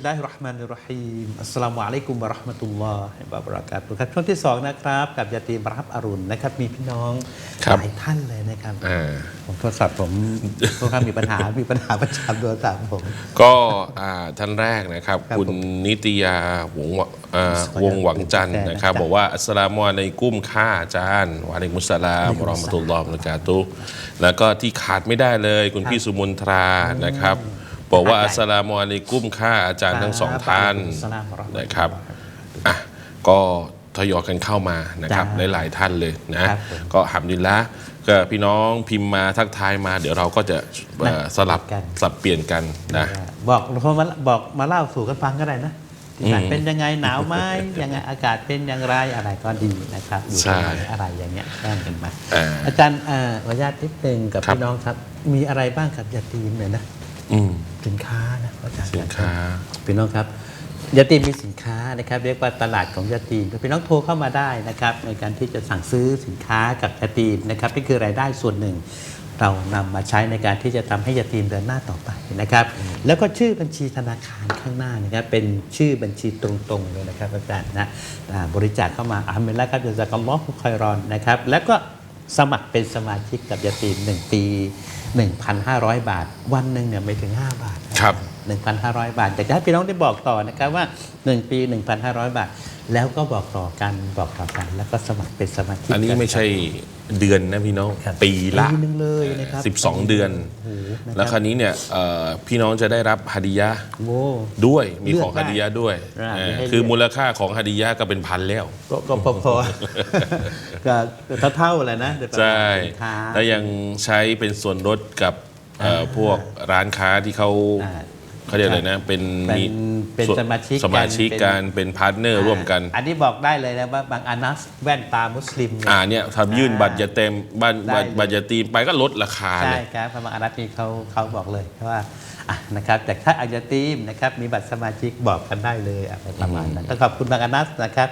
ลลาฮิรเราะห์มานิรเราะฮีมอัสสลามุอะลัยกุมวะเราะห์มะตุลลอฮิวะบะเราะกาตุฮ์ครับช่วงที่สองนะครับ กับยาตีมรับอรุณนะครับ มีพี่น้องครับหลายท่านเลยนะครับอ่า ผมโทรศัพท์ผมค่อนข้างมีปัญหา มีปัญหาประจำโทรศัพท์ผม ก็อ่าท่านแรกนะครับ ครับคุณผมนิตยาวงศ์วะอ่าขออนุญาตวงหวังจันทร์แทนนะนะครับบอกว่าอัสสลามุอะลัยกุมค่าอาจารย์วะอะลัยกุมุสสลามวะเราะห์มะตุลลอฮ์วะบะเราะกาตุฮ์แล้วก็ที่ขาดไม่ได้เลย คุณพี่สุมนทรานะครับ บอกว่าอัสสลามุอะลัยกุมค่าอาจารย์ทั้งสองท่านอัสสลามุอะลัยกุมนะครับอะก็ทยอยกันเข้ามานะครับจ้าหลาย ๆ ท่านเลยนะครับผมก็หัมดุลิลละห์ก็พี่น้องพิมพ์มาทักทายมา เดี๋ยวเราก็จะเอ่อสลับกันสลับเปลี่ยนกันนะบอกโทรมาบอกมาเล่าสู่กันฟังก็ได้นะที่ไหนอืมเป็นยังไงหนาวไหมยังไงอากาศเป็นอย่างไรอะไรก็ดีนะครับอยู่ใช่ตรงไหนอะไรอย่างเงี้ยแจ้งกันมาอ่าอาจารย์เอ่อขออนุญาตนิดนึงกับครับพี่น้องครับ มีอะไรบ้างครับยาตีมเนี่ยนะอืม สินค้านะอาจารย์สินค้าพี่น้องครับยาตีมมีสินค้านะครับ เรียกว่าตลาดของยาตีมพี่น้องโทรเข้ามาได้นะครับ ในการที่จะสั่งซื้อสินค้ากับยาตีมนะครับนี่คือรายได้ส่วนหนึ่ง เรานำมาใช้ในการที่จะทำให้ยาตีมเดินหน้าต่อไปนะครับ แล้วก็ชื่อบัญชีธนาคารข้างหน้านะครับเป็นชื่อบัญชีตรงๆเลยนะครับอาจารย์นะอ่าบริจาคเข้ามาอามิลละครับจะจากอัลลอฮฺคอยรอนนะครับ แล้วก็ สมัครเป็นสมาชิกกับยาตีม1ปี 1,500 บาท วันหนึ่งเนี่ยไม่ถึง 5 บาทครับ 1,500 บาทอยากจะให้พี่น้องได้บอกต่อนะครับว่า 1 ปี 1,500 บาท แล้วก็บอกต่อกันบอกต่อกัน แล้วก็สมัครเป็นสมาชิกอันนี้ไม่ใช่เดือนนะพี่น้องครับปีละปีหนึงเลยนะครับ12เดือน โอ้โหนะแล้วคครับราวนี้เนี่ยเอ่อพี่น้องจะได้รับฮาดิยะห์โว้ ด้วยมีเลือกของฮาดิยะห์ด้วยได้เออให้เลือก คือมูลค่าของฮาดิยะห์ก็เป็นพันแล้ว ก็ก็พอพอๆก็เท่าๆแหละนะเดี๋ยวประมาณใช่สินค้า แล้วยังใช้เป็นส่วนลดกับเอ่อพวกร้านค้าที่เขาอ่า เขาเรียกอะไรนะ เป็นเป็นเป็นส่วนสมาชิกกันสมาชิกเป็นกันเป็นพาร์ทเนอร์ร่วมกัน อันนี้บอกได้เลยนะว่าบางอานัสแว่นตามุสลิมเนี่ยอ่าเนี่ยทำยื่นบัตรยาเต็มบัตรได้บัตรบัตรยาตีมไปก็ลดราคาเลใช่ยครับพระมหารัฐนี่เขาเขาบอกเลยว่าอะนะครับจากถ้าอาจจะตีมนะครับมีบัตรสมาชิกบอกกันได้เลยอะไรประมาณนั้นต้องขอบคุณบางอานัสนะครับ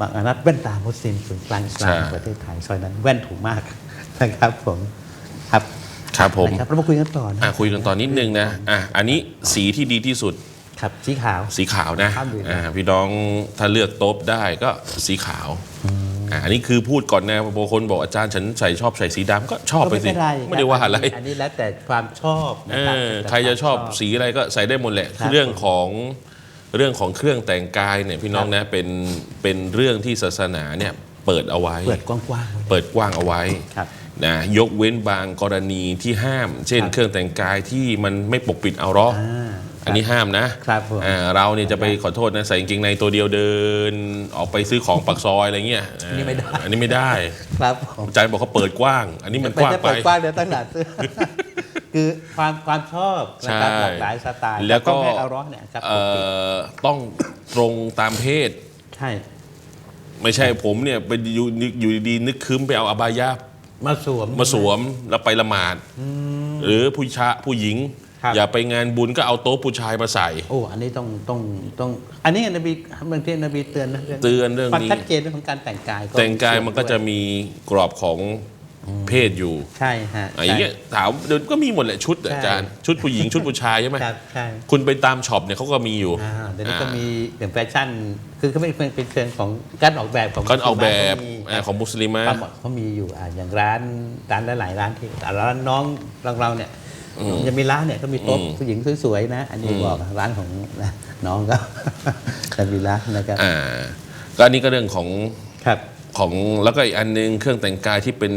บางอานัสแว่นตามุสลิมศูนย์กลางอิสลามใช่แห่งประเทศไทยซอยนั้นแว่นถูกมากนะครับผมครับ ครับผม นะครับเรามาคุยกันต่อนะอะคุยกันต่อนิดนึงนะอะอันนี้สีที่ดีที่สุดครับสีขาว สีขาวนะครับดีนะอ่าพี่น้องถ้าเลือกโต๊ะได้ก็สีขาวอ่าอันนี้คือพูดก่อนนะบางคนบอกอาจารย์ฉันใส่ชอบใส่สีดำก็ชอบไปสิก็ไม่เป็นไรไม่ได้ว่าอะไร อันนี้แล้วแต่ความชอบนะเอครับอแล้วแต่ใครจะชอบวามสีอะไรก็ใส่ได้หมดแหละครับเรื่องของเรื่องของเครื่องแต่งกายเนี่ยพี่น้องนะเป็นเป็นเรื่องที่ศาสนาเนี่ยเปิดเอาไว้ เปิดกว้างๆไว้เปิดกว้างเอาไว้ ครับ นะยกเว้นบางกรณีที่ห้าม เช่นครับเครื่องแต่งกายที่มันไม่ปกปิดเอาเราะห์อ่าอันนี้ห้ามนะครับผมอ่าเราเนี่ยจะไปขอโทษนะใส่กางเกงในตัวเดียวเดิน ออกไปซื้อของปักซอยอะไรเงี้ยอันนี้ไม่ได้ อันนี้ไม่ได้ครับผมอาจารย์บอกเขาเปิดกว้าง อันนี้มันกว้างจะไปเปิดกว้างเดี๋ยวตั้งหนาเสื้อคือความความชอบนะครับใช่หลากหลายสไตล์แล้วก็ไม่เอาร้อนเนี่ยครับเอ่อต้องตรงตามเพศใช่ไม่ใช่ผมเนี่ยไปอยู่อยู่ดีๆนึกคืมไปเอาอบายะ มาสวม มาสวมแล้วไปละหมาดหรือผู้ชายผู้หญิง ครับ อย่าไปงานบุญก็เอาโต๊ะผู้ชายมาใส่ โอ้อันนี้ต้องต้องต้อง อันนี้นบีบางทีนบีเตือนนะเตือนเรื่องความนี้ ชัดเจนเรื่องของการแต่งกายแต่งกายมันก็จะด้วยมีกรอบของ เพศอยู่ใช่ฮะอะอย่างเงี้ยถามเดี๋ยวก็มีหมดแหละชุดอะใช่อาจารย์ชุดผู้หญิงชุดผู้ชายใช่ไหมครับใช่คุณไปตามช็อปเนี่ยเขาก็มีอยู่อ่าเดี๋ยวนี้ก็อ่ามีอย่างแฟชั่น คือก็ไม่เป็นเป็นเชิงของการออกแบบของการออกแบบมุสลิมอ่าของมุสลิมะบางเขามีอยู่อ่าอย่างร้านร้านหลายๆร้านที่อ่าร้านน้องเราเราเนี่ยยังมีร้านเนี่ยก็มีโต๊ะอืมผู้หญิงสวยๆนะ อันนี้บอกร้านของน้องก็แต่มีร้านนะครับอ่าก็อันนี้ก็เรื่องของครับของแล้วก็อีกอันหนึงเครื่องแต่งกายที่เป็น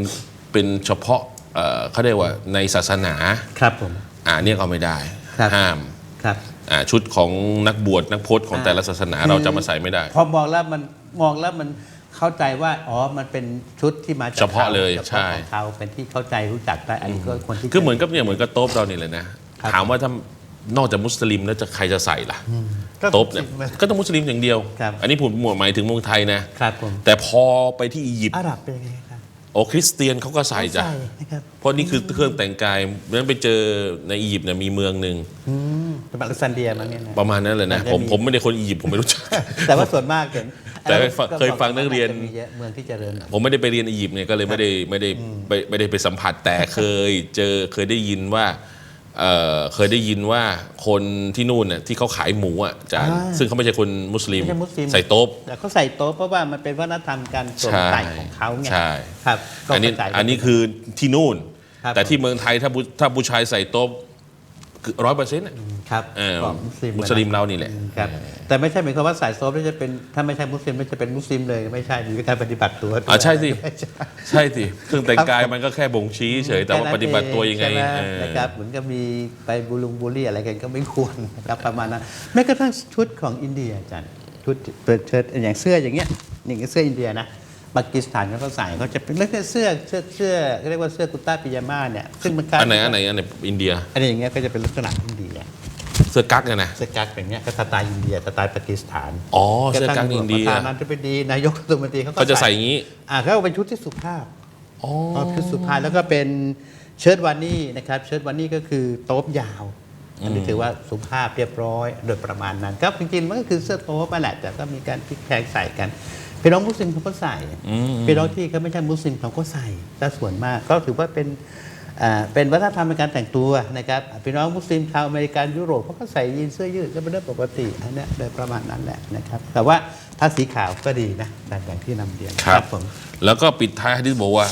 เป็นเฉพาะเอ่อเขาเรียกว่าในศาสนา ครับผม อ่าเนี่ยก็ไม่ได้ ครับ ห้ามครับ อ่าชุดของนักบวชนักพจน์ของอ่าแต่ละศาสนาคือเราจะมาใส่ไม่ได้ พอมองแล้วมันมองแล้วมันเข้าใจว่าอ๋อมันเป็นชุดที่มาจากเฉพาะเลยฉใช่ ของเขาเป็นที่เข้าใจรู้จักได้อันนี้ก็คนที่ คือเหมือนกับเนี่ยเหมือนกับโต๊ะเราเนี่ยเลยนะ ครับ ถามว่าถ้านอกจากมุสลิมแล้วจะใครจะใส่ล่ะก็โต๊ะเนี่ยก็ต้องมุสลิมอย่างเดียว ครับ อันนี้ผมหมายถึงเมืองไทยนะ ครับผมแต่พอไปที่อียิปต์อาหรับเป็นยังไงครับ โอ้คริสเตียนเขาก็ใส่จ้ะใส่นะครับเพราะนี่คือเครื่องแต่งกายนั้นไปเจอในอียิปต์เนี่ยมีเมืองหนึ่งอืมเป็นอเล็กซานเดียมั้งเนี่ยนะ ประมาณนั้นเลยนะมันจะผมมี ผมไม่ได้คนอียิปต์ผมไม่รู้จัก แต่ว่าส่วนมากเห็นแต่เคยฟังเคยฟังนักเรียน จะมีเยอะเมืองที่เจริญผมไม่ได้ไปเรียนอียิปต์เนี่ยก็เลยไม่ได้ไม่ได้ไม่ไม่ได้ไปสัมผัสแต่เคย เจอเคยได้ยินว่า เอ่อเคยได้ยินว่าคนที่นู่นเนี่ยที่เขาขายหมูอะอาจารย์อ่าซึ่งเขาไม่ใช่คนมุสลิม ไม่ใช่มุสลิม ใส่โต๊ะ แต่เขาใส่โต๊ะเพราะว่ามันเป็นวัฒนธรรมการสวมใส่ของเขาไงใช่ ครับก็อันนี้เข้าใจ อันนี้คือที่นู่น ครับแต่ที่เมืองไทยถ้าผู้ถ้าผู้ชายใส่โต๊ะ ร้อยเปอร์เซ็นต์ครับเออของมุสลิมมุสลิมเรานี่แหละครับแต่ไม่ใช่หมายความว่าสายโซฟแล้วจะเป็นถ้าไม่ใช่มุสลิมไม่จะเป็นมุสลิมเลยไม่ใช่มีการปฏิบัติตัวอ่าใช่สิไม่ใช่ใช่สิเครื่องแต่งกายมันก็แค่บ่งชี้เฉยแต่ว่าค่นั้นปฏิบัติตัวยังไงใช่หมเออนะครับเหมือนกับมีไปบูลุงบูลลี่อะไรกันก็ไม่ควรนะครับประมาณนั้นแม้กระทั่งชุดของอินเดียอาจารย์ชุดเปิดเชิ้ตอย่างเสื้ออย่างเงี้ยนี่ก็เสื้ออินเดียนะ ปากีสถานเขาก็ใส่เขาจะเป็นเรื่องเสื้อเสื้อเสื้อเรียกว่าเสื้อกุต้าปิยาม่าเนี่ยซึ่งมันอันไหนอันไหนอันไหนอินเดียอันนี้อย่างเงี้ยก็จะเป็นลักษณะอินเดียเสื้อกั๊กเนี่ยนะเสื้อกั๊กเป็นเงี้ยก็สไตล์อินเดียสไตล์ปากีสถานอ๋อเสื้อกั๊กอินเดียประธานาธิบดีนายกรัฐมนตรีเขาก็เขาจะใส่อย่างนี้อ่าเขาเอาเป็นชุดที่สุภาพอ๋อเอาชุดสุภาพแล้วก็เป็นเชิ้ตวานี่นะครับเชิ้ตวานี่ก็คือโต๊บยาวอันนี้ถือว่าสุภาพเรียบร้อยโดยประมาณนั้นครับจริงๆมันก็คือเสื้อโต๊บมาแหละแต่ก็มีการพลิกแพลงใส่กัน พี่น้องมุสลิมเขาก็ใส่พี่น้องที่เขาไม่ใช่มุสลิมเขาก็ใส่แต่ส่วนมากก็ถือว่าเป็นอ่าเป็นวัฒนธรรมในการแต่งตัวนะครับพี่น้องมุสลิมชาวอเมริกันยุโรปเขาก็ใส่ยีนส์เสื้อยืดก็เป็นเรื่องปกติอันเนี้ยโดยประมาณนั้นแหละนะครับแต่ว่าถ้าสีขาวก็ดีนะอย่างที่นำเรียนครับ ผม แล้วก็ปิดท้ายฮะดิษบอกว่า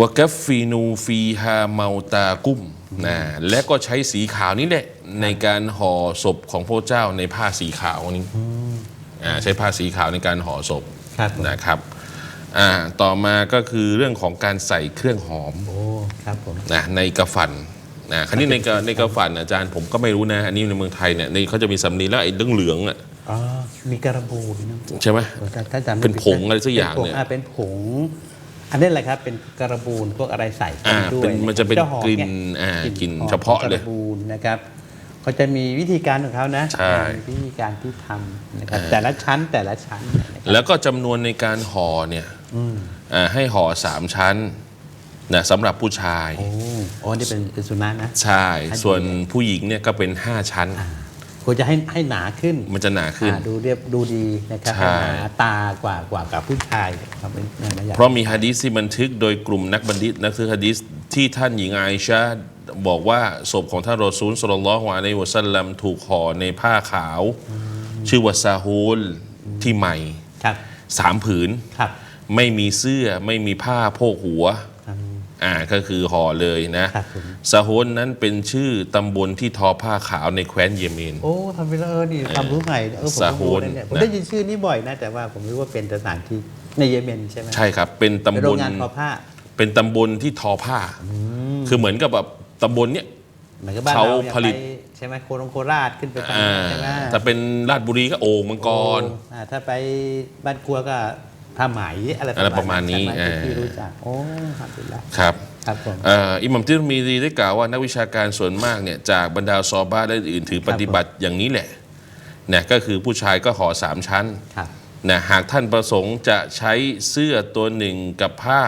วะกัฟฟีนูฟีฮาเมาตากุ้มนะและก็ใช้สีขาวนี่แหละในการห่อศพของพระเจ้าในผ้าสีขาวนี้ อ่าใช้ผ้าสีขาวในการห่อศพครับผม นะครับอ่าต่อมาก็คือเรื่องของการใส่เครื่องหอม โอ้ครับผม นะในกระฝันนะคราวนี้ในกระในกระฝันอาจารย์ผมก็ไม่รู้นะ อันนี้ในเมืองไทยเนี่ยในเขาจะมีสำลีแล้วไอ้เหลืองๆอะอ๋อ มีการะบูนะใช่ไหม ถ้าจำไม่เป็นผิดผงอะไรสักอย่างป็ผเนี่ยอ่เป็นผง อันนี้แหละครับ เป็นการะบูนพวกอะไรใส่กัอ่าด้วยเป็นมันจะเป็นหอมกลิ่นไงอ่ากลิ่นหอมเฉพาะเลยกรบูนนะครับ เขาจะมีวิธีการของเขานะใช่มีวิธีการที่ทำนะครับแต่ละชั้นแต่ละชั้นเนี่ยนะครับแล้วก็จำนวนในการห่อเนี่ยอ่าให้ห่อสามชั้นนะสำหรับผู้ชาย โอ้โอ้นี่เป็นเป็นสุนัขนะ ใช่ส่วนผู้หญิงเนี่ยก็เป็น 5 ชั้น ควรจะให้ให้หนาขึ้นมันจะหนาขึ้น อ่าดูเรียบดูดีนะครับใช่ ให้หนาตากว่ากว่ากับผู้ชายครับเป็นนะอย่างเพราะมีฮะดีษที่บันทึกโดยกลุ่มนักบัณฑิตนักซื้อฮะดีษที่ท่านหญิงอาอิชา บอกว่าศพของท่านรอซูลสุลลัลลอฮุอะลัยฮิวะสัลลัมถูกห่อในผ้าขาว ชื่อว่าซาฮูลที่ใหม่ครับสามผืนครับไม่มีเสื้อไม่มีผ้าโพกหัวอืมอ่าก็คือห่อเลยนะครับผมซาฮูลนั้นเป็นชื่อตำบลที่ทอผ้าขาวในแคว้นเยเมน โอ้ทำไปแล้วเออนี่ความรู้ใหม่เออผมซาเพิ่งฮูรู้นนะเนี่ยผมนะได้ยินชื่อนี้บ่อยนะแต่ว่าผมรู้ว่าเป็นสถานที่ในเยเมนใช่ไหมใช่ครับ เป็นเป็นตำโรบงลงานทอผ้า เป็นตำบลที่ทอผ้า คือเหมือนกับแบบ ตำบลเนี้ย เหมือนกับบ้านเขาเราเนี่ยผลิต ไปใช่ไหมโครงโคราชขึ้นไปทางอ่าใช่ไหมถ้าเป็นราชบุรีก็โอ่งมังกรโอ้อ่าถ้าไปบ้านครัวก็ผ้าไหมอะไรอะไรประมาณนี้ใช่ไหอ่าที่รู้จักโอ้ครับดีละครับครับผม เอ่ออิหมัมติรมีดีได้กล่าวว่านักวิชาการส่วนมากเนี่ยจากบรรดาซอบ้าและอื่นถือปฏิบัติอย่างนี้แหละนะก็คือผู้ชายก็ห่อสามชั้น ครับ นะหากท่านประสงค์จะใช้เสื้อตัวหนึ่งกับผ้า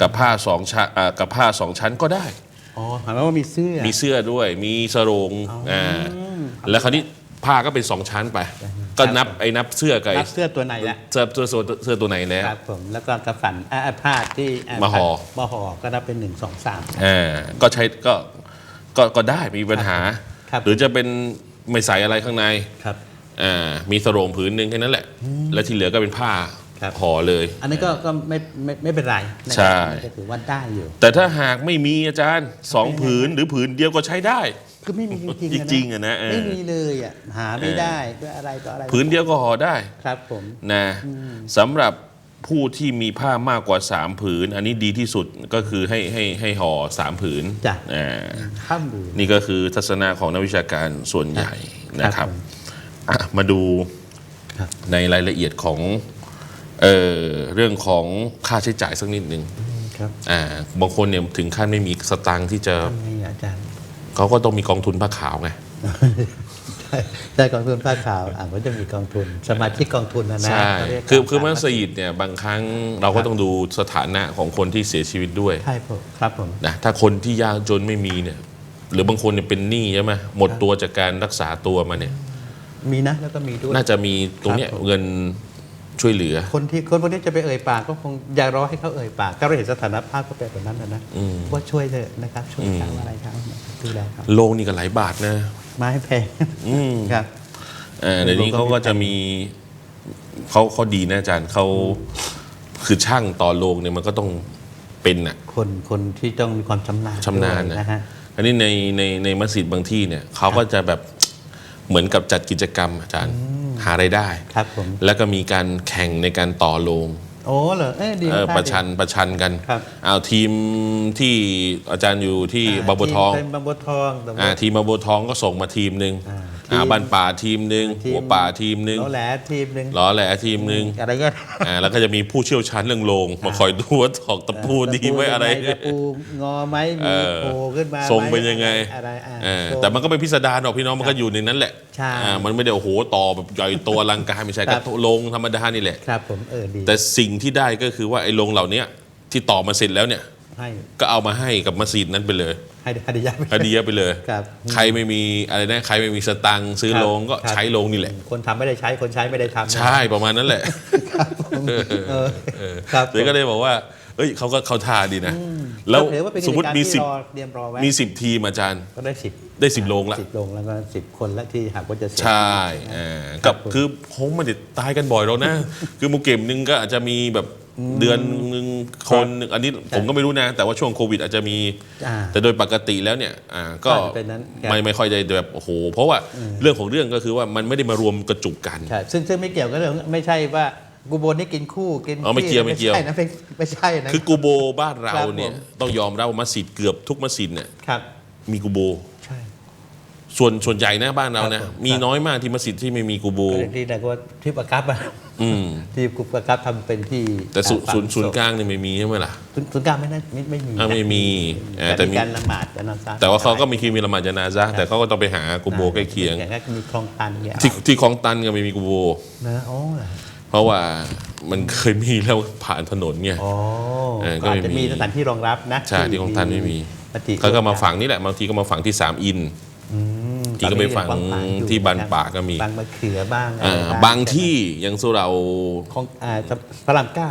กับผ้าสองชั้นอ่ากับผ้าสองชั้นก็ได้ อ๋อหมายความว่ามีเสื้อ มีเสื้อด้วย มีสรงอ่าแล้วคราวนี้ผ้าก็เป็นสองชั้นไป ก็นับไอ้นับเสื้อกับไอ้รับเสื้อตัวไหนละเสื้อเสื้อเสื้อเสื้อตัวไหนแล้วครับผมแล้วก็กระฝันอ่าอ่าผ้าที่อ่มาห่อมาห่อก็นับเป็นหนึ่งสองสามอ่าก็ใช้ก็ก็ก็ได้มีปัญหาครับหรือจะเป็นไม่ใส่อะไรข้างในครับอ่ามีสรงผืนหนึ่งแค่นั้นแหละ แล้วที่เหลือก็เป็นผ้า ครับห่อเลย อันนี้ก็ก็ไม่ไม่ไม่เป็นไรนะครับใช่ ก็ถือว่าได้อยู่ แต่ถ้าหากไม่มีอาจารย์สองผืนหรือผืนเดียวก็ใช้ได้ คือไม่มีจริงๆจริงๆอะนะเออ ไม่มีเลยอะหาไม่ได้ด้วยอะไรต่ออะไรผืนเดียวก็ห่อได้ครับผม นะสำหรับผู้ที่มีผ้ามากกว่า 3 ผืน อันนี้ดีที่สุดก็คือให้ให้ให้ห่อสามผืนจ้ะ อ่า ข้ามดูนี่ก็คือทัศนะของนักวิชาการส่วนใหญ่นะครับอะมาดูครับ ในรายละเอียดของ เอ่อเรื่องของค่าใช้จ่ายสักนิดหนึ่งครับอ่าบางคนเนี่ยถึงขั้นไม่มีสตังค์ที่จะทำไงอาจารย์เขาก็ต้องมีกองทุนผ้าขาวไงใช่ใช่กองทุนผ้าขาวอ่าก็จะมีกองทุน สมาชิกกองทุนนะนะใช่เขาเรียกคือคือตามัสยิดเนี่ยบางครั้งเราก็ต้องดูสถานะของคนที่เสียชีวิตด้วยใช่ผมครับผมนะถ้าคนที่ยากจนไม่มีเนี่ย หรือบางคนเนี่ยเป็นหนี้ใช่ไหมหมดตัวจากการรักษาตัวมาเนี่ย มีนะแล้วก็มีด้วยน่าจะมีตรงเนี้ยครับผมเงิน ช่วยเหลือ คนที่คนพวกนี้จะไปเอ่ยปากก็คงอย่ารอให้เขาเอ่ยปากถ้าเราเห็นสถานภาพก็เป็นแบบนั้นนะนะอืมว่าช่วยเถอะนะครับช่วยเขาอะไรเขาดูแลเขาโรงนี่ก็หลายบาทนะไมาให้แพงอืมครับอ่าเดี๋ยวนี้เขาก็จะมีเขาเขาดีนะอาจารย์เขาคือช่างต่อโรงเนี่ยมันก็ต้องเป็นอะคนคนที่ต้องมีความชำนาญชำนาญด้วยนะนะฮะอันนี้ในในในมัสยิดบางที่เนี่ยเขาก็จะแบบเหมือนกับจัดกิจกรรมอาจารย์ หารายได้ ครับผม แล้วก็มีการแข่งในการต่อโรงโอ้เหรอเอ้ยดีเออมากประชันประชันกันครับเอาทีมที่อาจารย์อยู่ที่าบางบัวทองทีมเป็นบางบัวทองแต่ว่าอ่าทีมบางบัวทองก็ส่งมาทีมหนึ่ง อ่าอ่า ทีม บ้านป่าทีมหนึ่งทีม หัวป่าทีมหนึ่งโลแหลทีมหนึ่งล้อแหละทีมหนึ่งอะไรก็อ่าแล้วก็จะมีผู้เชี่ยวชาญเรื่องโรงมาคอยดูว่าถอกตะปูดีไว้อะไร ตะปูงอไหมเอมีอโผล่ขึ้นมาทรงไหมเป็นยังไง อะไรอะเออทรง แต่มันก็เป็นพิสดารหรอกพี่น้องมันก็อยู่ในนั้นแหละใช่อ่ามันไม่ได้โอ้โหต่อแบบใหญ่โตัวลังการไม่ใช่ครัก็บโรงธรรมดานี่แหละ ครับผมเออดีแต่สิ่งที่ได้ก็คือว่าไอ้โรงเหล่านี้ที่ต่อมาเสร็จแล้วเนี่ย ให้ ก็เอามาให้กับมัสยิดนั้นไปเลยให้ให้ได้ยาไปฮดียะไปเลยครับใครไม่มีอะไรนะใครไม่มีสตังค์ซื้อครับโรงก็ครับใช้โรงนี่แหละ คนทำไม่ได้ใช้คนใช้ไม่ได้ทำนะใช่ประมาณนั้นแหละครับผมเออครับเลยก็เลยบอกว่าเอ้ยเขาก็เขาท่าดีนะ แล้วก็ถือว่าเป็นสมมติมีกิจสิบกรรที่รอเตรียมรอไว้มีสิบทีมอาจารย์ ก็ได้สิบได้สิบโรงละสิบโรงแล้วก็สิบคนละที่หากว่าจะเสร็จใช่อ่ากับคือคงไม่ได้ตายกันบ่อยแล้วนะ คือหมูเก็มนึงก็อาจจะมีแบบ เดือนหนึ่งคนหนึ่งอันนี้ผมก็ไม่รู้นะ แต่ว่าช่วงโควิดอาจจะมี อ่า แต่โดยปกติแล้วเนี่ยอ่าก็ก็อาจจะเป็นนั้นครับ ไม่ไม่ค่อยได้แบบโอ้โห เพราะว่าเรื่องของเรื่องก็คือว่ามันไม่ได้มารวมกระจุกกัน ใช่ซึ่งซึ่งไม่เกี่ยวกับเรื่องไม่ใช่ว่ากูโบนนี่กินคู่กินอ๋อไม่เกี่ยวไม่เกี่ยว ใช่นะไม่ไม่ใช่นะ คือกูโบบ้านเราครับเนี่ยผม ต้องยอมรับว่ามัสยิดเกือบทุกมัสยิดเนี่ยครับ มีกูโบใช่ ส่วนส่วนใหญ่นะบ้านเรานะครับผมมีน้อยมากที่มัสยิดที่ไม่มีกูโบที่แต่ว่าที่ประกับอะอืมที่กุประกับทำเป็นที่ แต่ศูนย์อ่าศูนย์ฝังศูนย์ศพกลางเนี่ยไม่มีใช่ไหมล่ะศูนย์ศูนย์กลางไม่น่าไม่ไม่มีอ่าไม่มีอ่าแต่แต่มีมีการละหมาดกันนะซะแต่ว่าเขาก็มีคีมีละหมาดจนาซะห์แต่เขาก็ต้องไปหากูโบใกล้เคียงแต่ก็มีคลองตันเนี่ยที่ที่คลองตันก็ไม่มีกูโบนะโอ้เหรอเพราะว่ามันเคยมีแล้วผ่านถนนไงอ๋อเออก็ก็อาจไม่จะมีมีสถานที่รองรับนะใช่ที่คลองตันไม่มีปฏิเขาก็มาฝังนี่แหละบางทีก็มาฝังที่สามอินอืม ที่ก็ไปฝังตอนนี้ยังที่บ้านป่าก็มีบางมะเขือบ้างอ่าอะไรบางที่ยังสุเราของอ่าพระรามเก้า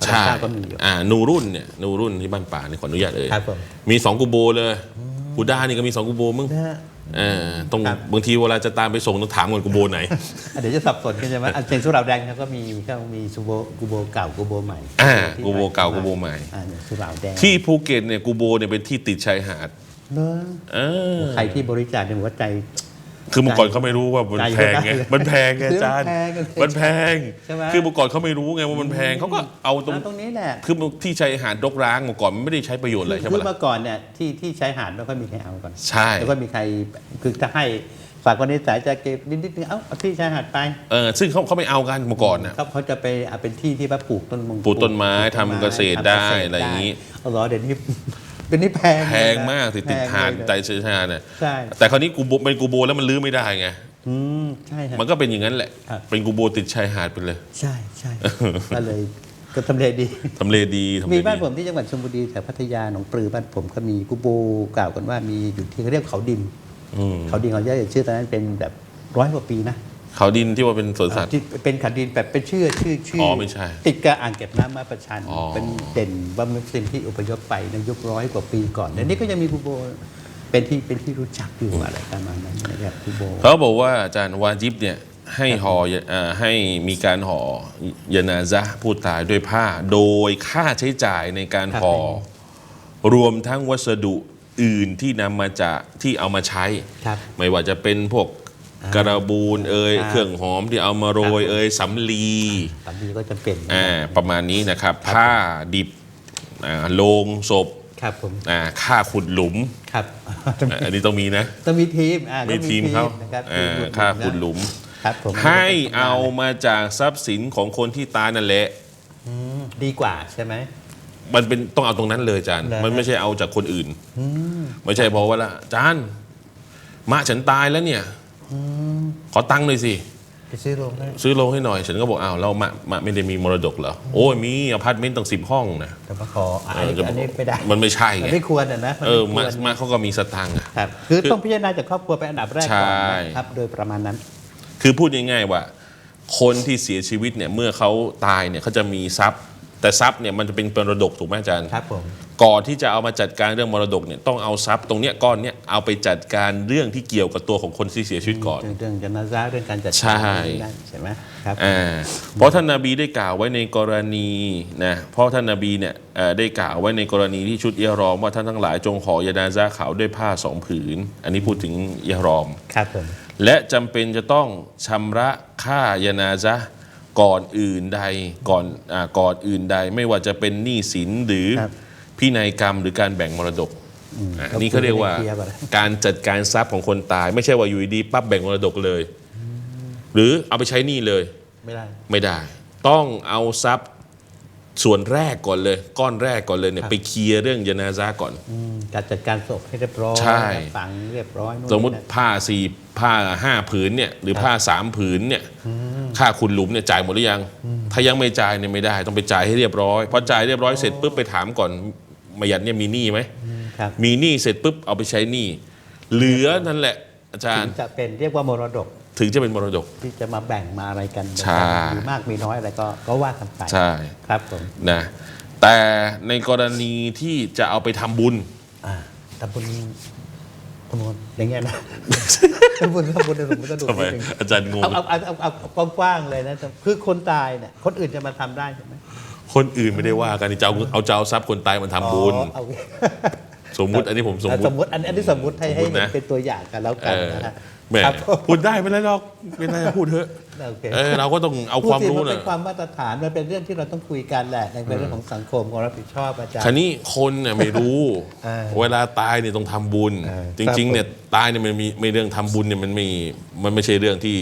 พระใช่รามเก้าก็มีอยู่อ่านูรุ่นเนี่ยนูรุ่นที่บ้านป่าเนี่ยขออนุญาตเอ่ยครับผมมีสองกูโบเลยกูด้านี่ก็มีสองกูโบมึงนะฮะเออตรงครับบางทีเวลาจะตามไปส่งต้องถามก่อนกูโบไหนอะเดี๋ยวจะสับสนกันใช่ไหมอันเซนสุราษฎร์แดงเขาก็มีเขามีซูโบกูโบเก่ากูโบใหม่อ่าที่กูโบเก่ากูโบใหม่อ่าเนี่ยสุราษฎร์แดงที่ภูเก็ตเนี่ยกูโบเนี่ยเป็นที่ติดชายหาด เนอะเออใครที่บริจาคเนี่ยผมว่าใจ คือเมื่อก่อนเขาไม่รู้ว่ามันใจแพงไงใจมันแพงไงอาจารย์เรื่องแพงกันเลยมันแพงใช่ไหมคือเมื่อก่อนเขาไม่รู้ไงว่ามันแพงเขาก็เอาตรงอ่าตรงนี้แหละคือที่ชายหาดรกร้างเมื่อก่อนมันไม่ได้ใช้ประโยชน์อะไรใช่ไหมคือล่ะเมื่อก่อนเนี่ยที่ที่ชายหาดไม่ค่อยมีใครเอาก่อนใช่แล้วก็มีใครคือจะให้ฝากคนในสายจะเก็บนิดนิดนึงเอ้าเอาที่ชายหาดไปเออซึ่งเขาเขาไม่เอากันเมื่อก่อนน่ะเขาเขาจะไปเอาเป็นที่ที่ว่าปลูกต้นมงปลูกต้นไม้ปลูทำเกษตรได้ทำเกษอะไรอย่างนี้เอาเหรอเดี๋ยวนี้ เป็นนี่แพงแพงมากติดติดแพงหาดเลยใจชายหาดเนี่ยใช่แต่คราวนี้กูโบเป็นกูโบแล้วมันลื้อไม่ได้ไงอืมใช่ฮะมันก็เป็นอย่างนั้นแหละครับเป็นกูโบติดชายหาดไปเลย ใช่ใช่ก็เลยก็ทำเลดีทำเลดีทำเลมีดีบ้านผมที่จังหวัดชลบุรีแถวพัทยาหนองปลือบ้านผมก็มีกูโบกล่าวกันว่ามีอยู่ที่เขาเรียกเขาดินอืมเขาดินเขาเรียกชื่อตอนนั้นเป็นแบบร้อยกว่าปีนะ เขาดินที่ว่าเป็นสวนสัตว์ ที่เป็นเขาดินแบบเป็นชื่อชื่อชื่อ๋อไม่ใช่ติดกับอ่างเก็บน้ำมาประชัน อ๋อ เป็นเด่นว่ามุสลิมที่อพยพไปในยุคร้อยกว่าปีก่อนเดี๋ยวนี้ก็ยังมีกูโบเป็นที่เป็นที่รู้จักอยู่อะไรประมาณนั้นนะครับกูโบ เขาบอกว่าอาจารย์วาจิบเนี่ยให้ห่อเอ่อให้มีการห่อยานาซะห์ผู้ตายด้วยผ้า โดยค่าใช้จ่ายในการห่อรวมทั้งวัสดุอื่นที่นำมาจากที่เอามาใช้ ครับ ไม่ว่าจะเป็นพวก กระบูนเอ่ยครับเครื่องหอมที่เอามาโรยครับเอ่ยสำลีสามีก็จะเป็นอ่าประมาณนี้นะครับครับผ้าดิบอ่าโลงศพครับผมอ่าค่าขุดหลุมครับอ่าอันนี้ต้องมีนะต้องมีทีมอ่ามีต้องทีมเขานะครับอ่าทีมค่าขุดหลุมครับผมให้เอามาจากทรัพย์สินของคนที่ตายนั่นแหละอืมดีกว่าใช่ไหมมันเป็นต้องเอาตรงนั้นเลยอาจารย์เหรอมันไม่ใช่เอาจากคนอื่นอืมไม่ใช่เพราะว่าละอาจารย์มะฉันตายแล้วเนี่ยอืม ขอตังค์หน่อยสิไปซื้อโรงได้ซื้อโรงให้หน่อย ฉันก็บอกอ้าวแล้วมะมะไม่ได้มีมรดกเหรอโอ้ยมีอพาร์ตเมนต์ตั้งสิบห้องนะ แต่มาขออะเออันอนี้จะบอัอกนนี้ไม่ได้มันไม่ใช่มันไงไม่ควรอะนะมันเออไม่มะควรมะเขาก็มีสตางค์อะ ครับคือคือต้องพิจารณาจากครอบครัวเป็นอันดับแรกก่อนใช่ นะครับโดยประมาณนั้น คือพูดง่ายๆว่า คนที่เสียชีวิตเนี่ยเมื่อเขาตายเนี่ยเขาจะมีทรัพย์ แต่ทรัพย์เนี่ยมันจะเป็นมรดกถูกไหมอาจารย์ ครับผม ก่อนที่จะเอามาจัดการเรื่องมรดกเนี่ยต้องเอาทรัพย์ตรงเนี้ยก้อนเนี้ยเอาไปจัดการเรื่องที่เกี่ยวกับตัวของคนที่เสียชีวิตก่อน เรื่องเรื่องจนาซาเรื่องการจัดใช่การนั่นใช่ไหมครับ อ่าเพราะท่านนาบีได้กล่าวไว้ในกรณีนะเพราะท่านนาบีเนี่ยเอ่อได้กล่าวไว้ในกรณีที่ชุดเอียรอมว่าท่านทั้งหลายจงห่อยานาซาขาวด้วยผ้าสองผืน อันนี้พูดถึงเอียรอม ครับผม และจำเป็นจะต้องชำระค่ายานาซะห์ก่อนอื่นใดก่อนอาก่อนอื่นใด ไม่ว่าจะเป็นหนี้สินหรือครับ พินัยกรรมหรือการแบ่งมรดกอะก็นี่เขาเรียกว่าคุยกันให้เคลียร์ก่อนการจัดการทรัพย์ของคนตาย ไม่ใช่ว่าอยู่ดีๆปั๊บแบ่งมรดกเลย หรือเอาไปใช้หนี้เลย ไม่ได้ ไม่ได้ ต้องเอาทรัพย์ส่วนแรกก่อนเลย ก้อนแรกก่อนเลยเนี่ยไปเคลียร์เรื่องยานาซะห์ก่อน อืมการจัดการศพให้เรียบร้อยใช่ ฝังเรียบร้อยนู่นสมมตินี่นั่น ผ้าสี่ผ้าห้าผืนเนี่ยหรือผ้าสามผืนเนี่ยค่าคุณหลุมเนี่ยจ่ายหมดหรือยัง ถ้ายังไม่จ่ายเนี่ยไม่ได้ ต้องไปจ่ายให้เรียบร้อยพอจ่ายเรียบร้อยเสร็จปุ๊บไปถามก่อน มายันเนี่ยมีหนี้ไหมครับมีหนี้เสร็จปุ๊บเอาไปใช้หนี้เหลือนั่นแหละ อาจารถึย์งจะเป็นเรียกว่ามรดกถึงจะเป็นมรดก ที่จะมาแบ่งมาอะไรกันใช่ มีมากมีน้อยอะไรก็ก็ว่ากันไปใช่ครับผมนะแต่ในกรณีที่จะเอาไปทำบุญ อ่าทำบุญทำบุญอย่างเงี้ยนะทำบุญทำบุญในหลวงมันก็ดูทำไมนิดนึงอาจารย์งงเอาเอาเอาเอาเอาเอากว้างๆเลยนะคือคนตายเนี่ยคนอื่นจะมาทำได้ใช่ไหม คนอื่นไม่ได้ว่ากันจะเอาเอาจะเอาทรัพย์คนตายมาทำบุญอ๋อเอาสมมุติอันนี้ผมสมมุติสมมติอันอันนี้สมมติให้ให้สมมุติเห็นนะเป็นตัวอย่างกันแล้วเอกันอนะฮะแหม่ครับพูดได้ไม่ได้หรอกไม่ได้พูดเถอะโอเคเออเราก็ต้องเอาความรู้พูดสินนะเป็นความมาตรฐานมันเป็นเรื่องที่เราต้องคุยกันแหละในเป็นเรื่องของสังคมความรับผิดชอบอาจารย์คันนี้คนเนี่ยไม่รู้เออเวลาตายเนี่ยต้องทำบุญเออจริงๆเนี่ยตายเนี่ยมันมีไม่เรื่องทำบุญเนี่ยมันไม่มันไม่ใช่เรื่องที่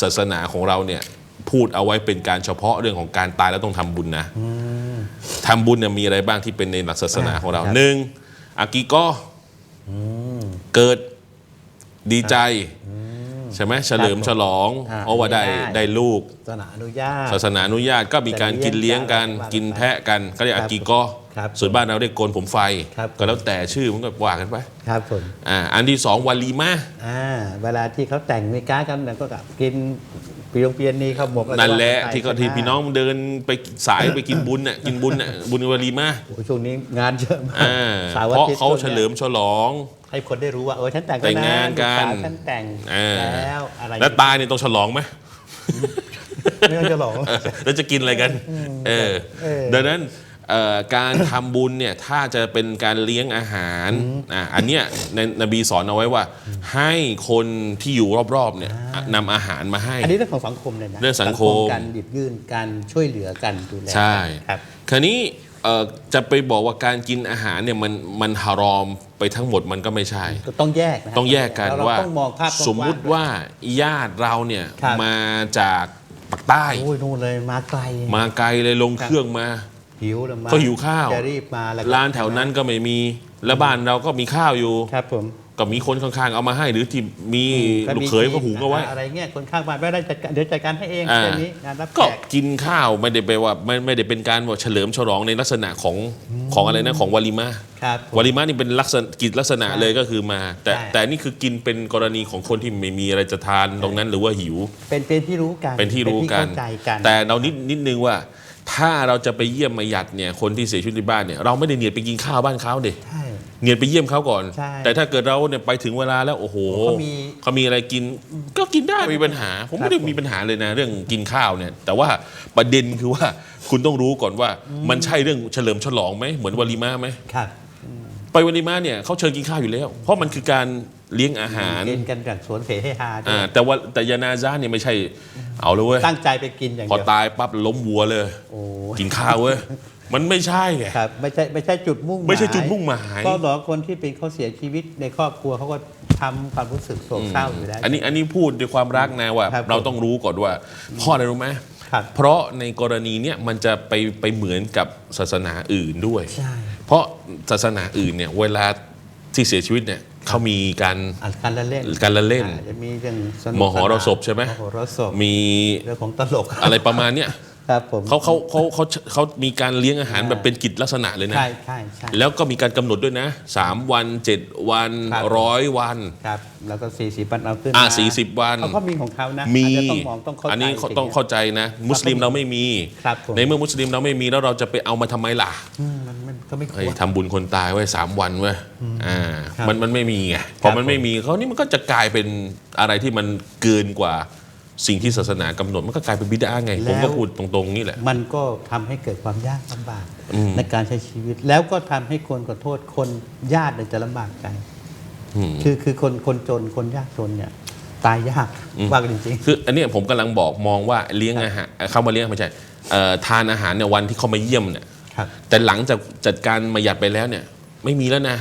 ศาสนาของเราเนี่ย พูดเอาไว้เป็นการเฉพาะเรื่องของการตายแล้วต้องทำบุญนะทำบุญเนี่ยมีอะไรบ้างที่เป็นในหลักศาสนาของเราครับหนึ่งอากิโก็เกิดดีใจใช่ไหมเฉลิมฉลองอ่าเพราะว่าได้ได้ได้ลูก ศาสนาอนุญาตศาสนาอนุญาตก็มีการกินเลี้ยงกันว่ากันไปกินแพะกันก็เรียกครัอาบกิโก็ครับส่วนบ้านเราเรียกโกนผมไฟครับก็แล้วแต่ชื่อมันก็ว่ากันไปครับผมอ่าอันที่สองวาลีมาอ่าเวลาที่เขาแต่งมีการดกันเนี่ยก็กับ กินปียงเปียนนีข้าวหมกอไรนั่นแหละว่ากัไปที่ก็ใช่ไหมที่พี่น้องเดินไปสายไปกินบุญน่ะกินบุญน่ะบุญวาลีมาโอ้โหช่วงนี้งานเยอะมากอ่าสาวเพราะอาทิตย์เขาช่วงเฉนี้ยลิมฉลอง ให้คนได้รู้ว่าเออฉันแต่งแต่งงานกันลูสาวฉันแต่งอ่าแล้วอะไรแล้วตายเนี่ยต้องฉลองไหมไม่ต้องจะหลอกแล้วจะกินอะไรกัน เออเออดังนั้นเอ่อ การทำบุญเนี่ยถ้าจะเป็นการเลี้ยงอาหารอะอันเนี้ยในนบีสอนเอาไว้ว่า ให้คนที่อยู่รอบๆเนี่ยนำอาหารมาให้ อันนี้เรื่องของสังคมเลยนะเรื่องสังคมการหยิบยื่นการช่วยเหลือกันดูแลกันใช่ครับคราวนี้เอ่อจะไปบอกว่าการกินอาหารเนี่ยมันมันฮารอมไปทั้งหมดมันก็ไม่ใช่ก็ต้องแยกนะต้องแยกกันเรว่าต้องมองภาพสมมุติกว้งๆว่าญาติเราเนี่ยครับมาจากปากใต้โอ้ยนู่นเลยมาไกล มาไกลเลยลงเครื่องมา หิวแล้วมาก็หิวข้าว จะรีบมาแล้วก็ร้านแถวนั้นก็ไม่มี แล้วบ้านเราก็มีข้าวอยู่ ครับผมก็มีคนข้างๆเอามาให้หรือที่มีลูกเขยก็หุงเอาไว้อะไรเงี้ยคนข้างบ้านไม่ได้จัดการเดี๋ยวจัดการให้เองอ่าแค่นี้งานรับแขก็กกินข้าวไม่ได้ไปว่าไม่ไม่ได้เป็นการว่าเฉลิมฉลองในลักษณะของของอะไรนะของวาลิมาครับผมวาลิมานี่เป็นลักษณะกิจลักษณะใช่เลยก็คือมา แต่ใช่แต่นี่คือกินเป็นกรณีของคนที่ไม่มีอะไรจะทานตรงนั้นหรือว่าหิว เป็นเป็นที่รู้กันเป็นที่รู้กันเข้าใจกันแต่เรานิดนิดนึงว่า ถ้าเราจะไปเยี่ยมมาหยัดเนี่ยคนที่เสียชีวิตในบ้านเนี่ยเราไม่ได้เนียดไปกินข้าวบ้านเขาเด็ใช่ เนียดไปเยี่ยมเขาก่อน ใช่แต่ถ้าเกิดเราเนี่ยไปถึงเวลาแล้วโอ้โหเขามีเขามีอะไรกิน ก็กินได้ไม่มีปัญหา ผมไม่ได้มีปัญหาเลยนะ เรื่องกินข้าวเนี่ย แต่ว่าประเด็นคือว่าคุณต้องรู้ก่อนว่า มันใช่เรื่องเฉลิมฉลองไหมเหมือนวาลิมาไหมครับ ไปวาลิมาเนี่ยเขาเชิญกินข้าวอยู่แล้ว เพราะมันคือการ เลี้ยงอาหารกินกันจากสวนเสให้ฮาด้วอ่ายแต่ว่าแต่ยานาซาเนี่ยไม่ใช่ เอาเลยเว้ยตั้งใจไปกินอย่างพอเดียวตายปั๊บล้มวัวเลยโอ้กินข้าวเว้ยมันไม่ใช่ไงครับไม่ใช่ไม่ใช่จุดมุ่งหมายไม่ใช่จุดมุ่งหมายก็หรอคนที่เป็นเขาเสียชีวิตในครอบครัวเขาก็ทำความรู้สึกโศกเศร้าอยู่แล้ว อันนี้อันนี้พูดด้วยความรักนะว่า ครับเราต้องรู้ก่อนว่าเพ่ออะไรรู้ไหมครับ เพราะในกรณีเนี้ยมันจะไปไปเหมือนกับศาสนาอื่นด้วย ใช่ เพราะศาสนาอื่นเนี่ยเวลาที่เสียชีวิตเนี่ย เขามีการอ่านการละเล่นการละเล่น อ่าจะมีเรื่องสนุกมโหรสพใช่ไหมมโหรสพมีเรื่องของตลก อะไรประมาณเนี้ย ครับผมเขาเขาเขาเขาเขามีการเลี้ยงอาหารแบบเป็นกิจลักษณะเลยนะ ใช่ใช่ใช่ แล้วก็มีการกำหนดด้วยนะสามวันเจ็ดวันครับ ร้อยวัน ครับ แล้วก็สี่สิบวันเอาขึ้นอ่ามาสี่สิบวัน เขาก็มีของเขานะมีอาจจะต้องมองต้องเข้าใจอันนี้เขาสิ่ ต้องเข้าใจนะ มุสลิมเราไม่มี ครับผม ในเมื่อมุสลิมเราไม่มีแล้วเราจะไปเอามาทำไมล่ะอืมมันมันก็ไม่คเฮ้ยวรทำบุญคนตายไว้สามวันเว้ยอ่าครับมันมันไม่มีไงพอมันผมไม่มีเขานี่มันก็จะกลายเป็นอะไรที่มันเกินกว่า สิ่งที่ศาสนากำหนดมันก็กลายเป็นบิดาไง ผมก็พูดตรงๆนี่แหละ มันก็ทำให้เกิดความยากลำบากในการใช้ชีวิต แล้วก็ทำให้คนขอโทษคนญาติเนี่ยจะลำบากใจอืมคือคือคนคนจนคนยากจนเนี่ยตายยากว่ากันจริงคืออันเนี้ยผมกำลังบอกมองว่าเลี้ยงอาหารเข้ามาเลี้ยงไม่ใช่เอ่อทานอาหารเนี่ยวันที่เขามาเยี่ยมเนี่ยๆครับแต่หลังจากจัดการมาหยัดไปแล้วเนี่ย ไม่มีแล้วนะ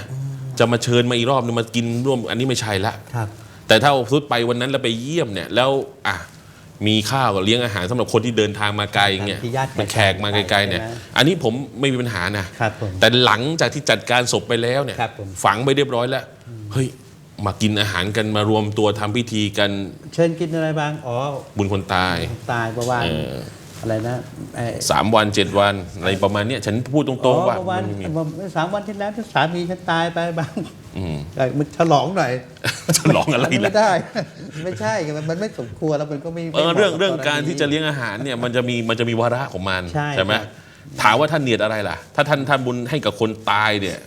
จะมาเชิญมาอีกรอบนึงมากินร่วมอันนี้ไม่ใช่ละครับแต่ถ้าพุดไปวันนั้นแล้วไปเยี่ยมเนี่ยแล้วอะ มีข้าวกับเลี้ยงอาหารสำหรับคนที่เดินทางมาไกลเงี้ยที่ญาติมันแขกมาไกลๆเนี่ยใช่ไหมอันนี้ผมไม่มีปัญหานะครับผมแต่หลังจากที่จัดการศพไปแล้วเนี่ยครับผมฝังไปเรียบร้อยแล้วเฮ้ยมากินอาหารกันมารวมตัวทำพิธีกัน เชิญกินอะไรบ้างอ๋อบุญคนตายตายประมาณเอออะไรนะเอ่อสามวันเจ็ดวันอะไรประมาณเนี้ยฉันพูดตอ๋รองๆว่าประมาณมันไม่มีสามวันที่แล้วที่สามีฉันตายไปบ้างอื มเอ้ยมันฉลองหน่อยฉลองอะไรมันล่ะไม่ได้ ไม่ใช่ไงมันมันไม่สมควรแล้วมันก็ไม่เออไม่หมาะเรื่องกับเรื่องณีการที่จะเลี้ยงอาหารเนี่ยมันจะมีมันจะมีวาระของมันใช่ไหมครับถามว่าท่านเนียดอะไรล่ะ ถ้าท่านท่านบุญให้กับคนตายเนี่ย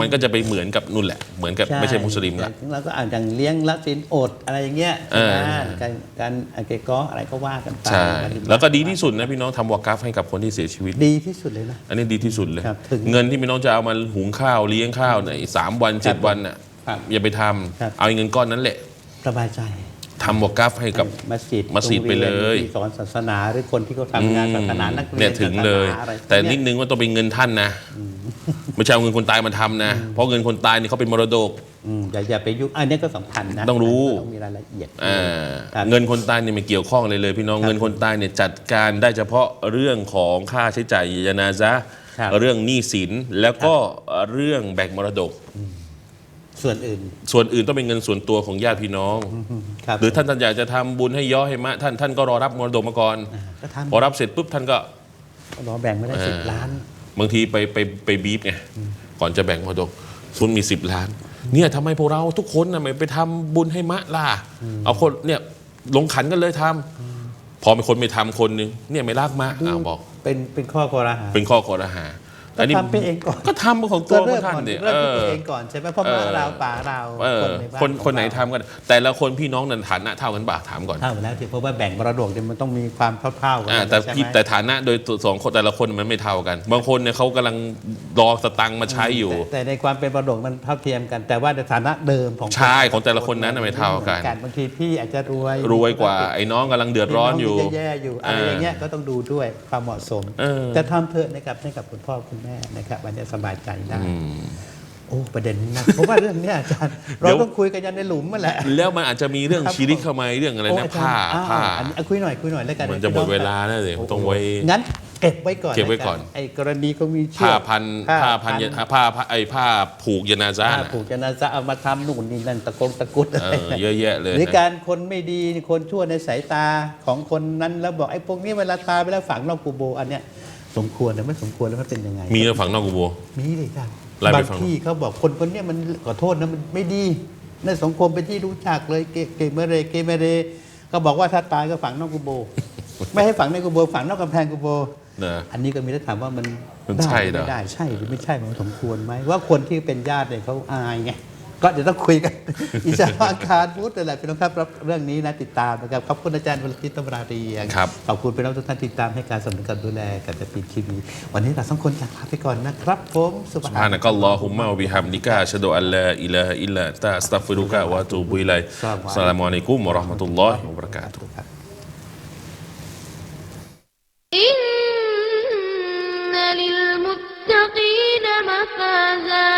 มันก็จะไปเหมือนกับนู่นแหละ เหมือนกับไม่ใช่มุสลิมละแล้วก็อ่านอย่างเลี้ยงละสินอดอะไรอย่างเงี้ยเออใช่ไหมการการอาเกกออะไรก็ว่ากันไปใช่ปฏิบัติแล้วก็ดีที่สุดนะพี่น้องทำวากัฟให้กับคนที่เสียชีวิต ดีที่สุดเลยนะ อันนี้ดีที่สุดเลย ครับถึงเงินที่พี่น้องจะเอามาหุงข้าวเลี้ยงข้าวในสามวันเจ็ดครับวันน่ะครับอย่าไปทครับำเอาเงินก้อนนั้นแหละ สบายใจ ทำวากัฟให้กับ มัสยิดมัสยิดไปเลย โรงรีนที่สอนศาสนาหรือคนที่เขาทำงานศาสนานักเรียนเนี่ยถึงเลย ศาสนาอะไรแต่พวกนิเยดนึงว่าต้องเป็นเงินท่านนะไม่ใช่เอาเงินคนตายมาทำนะ เพราะเงินคนตายนี่เขาเป็นมรดก อืมอย่าอย่าไปยุ่งอันนี้ก็สำคัญนะต้องรู้ ต้องมีรายละเอียด อ่าครับ เงินคนตายเนี่ยไม่เกี่ยวข้องเลยเลย พี่น้องครับเงินคนตายเนี่ยจัดการได้เฉพาะเรื่องของค่าใช้จ่ายยานาซะห์ครับเรื่องหนี้สินแล้วก็เรื่องแบ่งมรดก ส่วนอื่น ส่วนอื่นต้องเป็นเงินส่วนตัวของญาติพี่น้องครับ หรือท่านท่านอยากจะทำบุญให้ย่อให้มะ ท่านท่านก็รอรับมรดกมาก่อนก็ทพอรับเสร็จปุ๊บท่านก็ำรอแบ่งไม่ได้สิบล้าน บางทีไปไปไปบีบไงก่อนจะแบ่งมรดกคุณมี10ล้าน เนี่ยทำไมพวกเราทุกคนนะไม่ไปทำบุญให้มะล่ะเอาคนเนี่ยลงขันกันเลยทำพอมีคนไม่ทำคนหนึงเนี่ยไม่รักมะอ้าวบอกเป็นเป็นข้อคอรหาเป็นข้อคอรหา แต่นี่ทำไปเองก่อนก็ทำของตัวก็ขอเริ่งมท่านก่อนเนี่ยเริ่มเอที่อตัวเองก่อนใช่ไหมเพราะเอมาอเราป่าเราเออในบ้าคนคนไหนของเราทำกันแต่ละคนพี่น้องนั้นฐานะเท่ากันบ่าถามก่อนเท่าแล้วที่เพราะว่าแบ่งมรดกเนี่ยมันต้องมีความเท่าๆกัอ่าแต่ใช่ไหมพี่แต่ฐานะโดยตัวสองคนแต่ละคนมันไม่เท่ากัน บางคนเนี่ยเขากำลังรอสตังค์มาใช้อยู่ แต่แต่ในความเป็นมรดกมันเท่าเทียมกัน แต่ว่าในฐานะเดิมของใช่ของแต่ละคนนั้นน่ะไม่เท่ากันบางทีพี่อาจจะรวยรวยกว่าไอ้น้องกำลังเดือดร้อนอยู่พี่งแย่ๆอยู่อะไรอย่างเงี้ยก็ต้องดูด้วยความเหมาะสมเออจะทำเถอะนะครับให้กับคุณพ่อคุณแม่นะครับอันนี้สบายใจได้อืมโอ้ประเด็นนี้นะเพราะว่าเรื่องเนี้ยอาจารย์เดี๋เรายวต้องคุยกันยันในหลุมมันแหละแล้วมันอาจจะมีเรื่องครับชีริกเข้ามาเรื่องอะไรโนะผ้าอจรย์อ้วผ้าอันนี้อะคุยหน่อยคุยหน่อยแล้วกันมันจะหมดเวลาแล้วสิต้องไว้งั้นเก็บไว้ก่อนเก็บไว้ก่อนไอ้กรณีก็มีเชืผ้าอกพันผ้าพันยผ้าผ้าไอ้ผ้าผูกยานาซาผ้าน่ะผูกจะนาจะเอามาทำนู่นนี่นั่นตะกงตะกรุดเออเยอะแยะเลยหรือนะการคนไม่ดีคนชั่วในสายตาของคนนั้นแล้วบอกไอ้พวกนี้เวลาตายไปแล้วฝังนอกกูโบอันเนี้ย สมควรหรือไม่สมควรแล้วมันเป็นยังไง มีเรื่องฝังนอกกูโบ มีเลยครับไล่ไปบางฟัง ที่เขาบอกคนคนเนี้ยมันขอโทษนะมันไม่ดี ในสังคมเป็นที่รู้จักเลยเกเกเมเรเกเมเรก็บอกว่าถ้าตายก็ฝังนอกกูโบ ไม่ให้ฝังในกูโบฝังนอกกำแพงกูโบเนอะอันนี้ก็มีแต่ถามว่ามันมันได้ใช่หรือเหรอ ไม่ได้ใช่หรือไม่ใช่มันสมควรไหมว่าคนที่เป็นญาติเนี่ยเขาอายไง ก็เดี๋ยวต้องคุยกัน อิสระอาคารพูดนั่นแหละพี่น้องครับรับเรื่องนี้นะติดตามนะครับขอบคุณอาจารย์วรจิตตมรารี ครับ ขอบคุณพี่น้องทุกท่านติดตามให้การสนับสนุนการดูแลกันจะปีทีวีวันนี้เราสองคนจากลาไปก่อนนะครับผมสุภาพ سبحانك اللهم وبحمدك أشهد أن لا إله إلا أنت أستغفرك وأتوب إليك السلام عليكم ورحمة الله وبركاته ครับ إن للمتقين مفازا